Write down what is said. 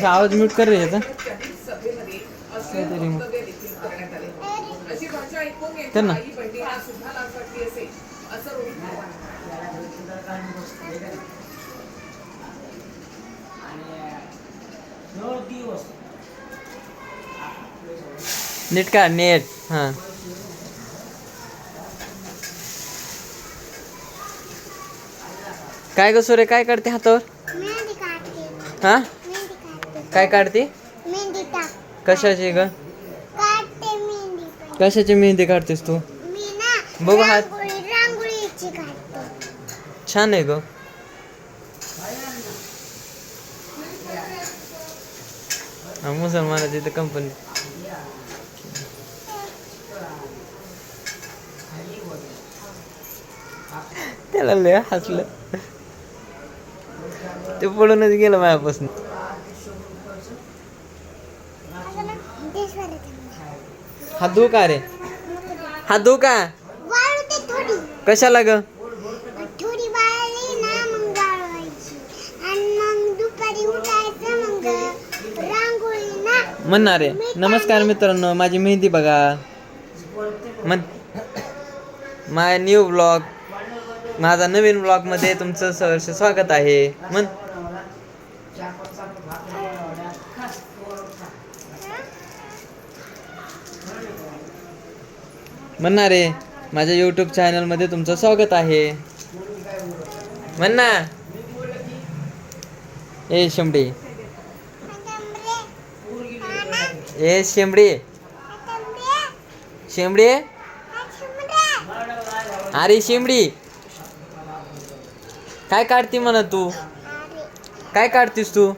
तुझा आवाज म्यूट कर रे याचा. ना. नेट का नेट. हां. काय ग सोरे काय काढते हातावर? हा? काय काढते? मेहंदी टाक. कशाची ग? काढते मेहंदी पण. कशाची मेहंदी काढतेस तू? मी ना बघू हात. रांगोळी रांगोळीची काढते. छान आहे ग. हा, मुसलमानाची तर कंपनी त्याला लय हसलं. ते पडूनच गेलं माझ्यापासून. हा धू का रे? हा धू का? कशाला ग? म्हणणार आहे. नमस्कार मित्रांनो माझी मेहंदी बघा. म्हण माय न्यू ब्लॉग. माझा नवीन ब्लॉगमध्ये तुमचं सहर्ष स्वागत आहे. म्हण म्हणणार रे माझ्या यूट्यूब चॅनलमध्ये तुमचं स्वागत आहे. म्हण ना ए शेंबडी. ए शेंबडी. शेंबडी? अरे शिमडी काय काढती म्हणा तू? काय काढतीस तू?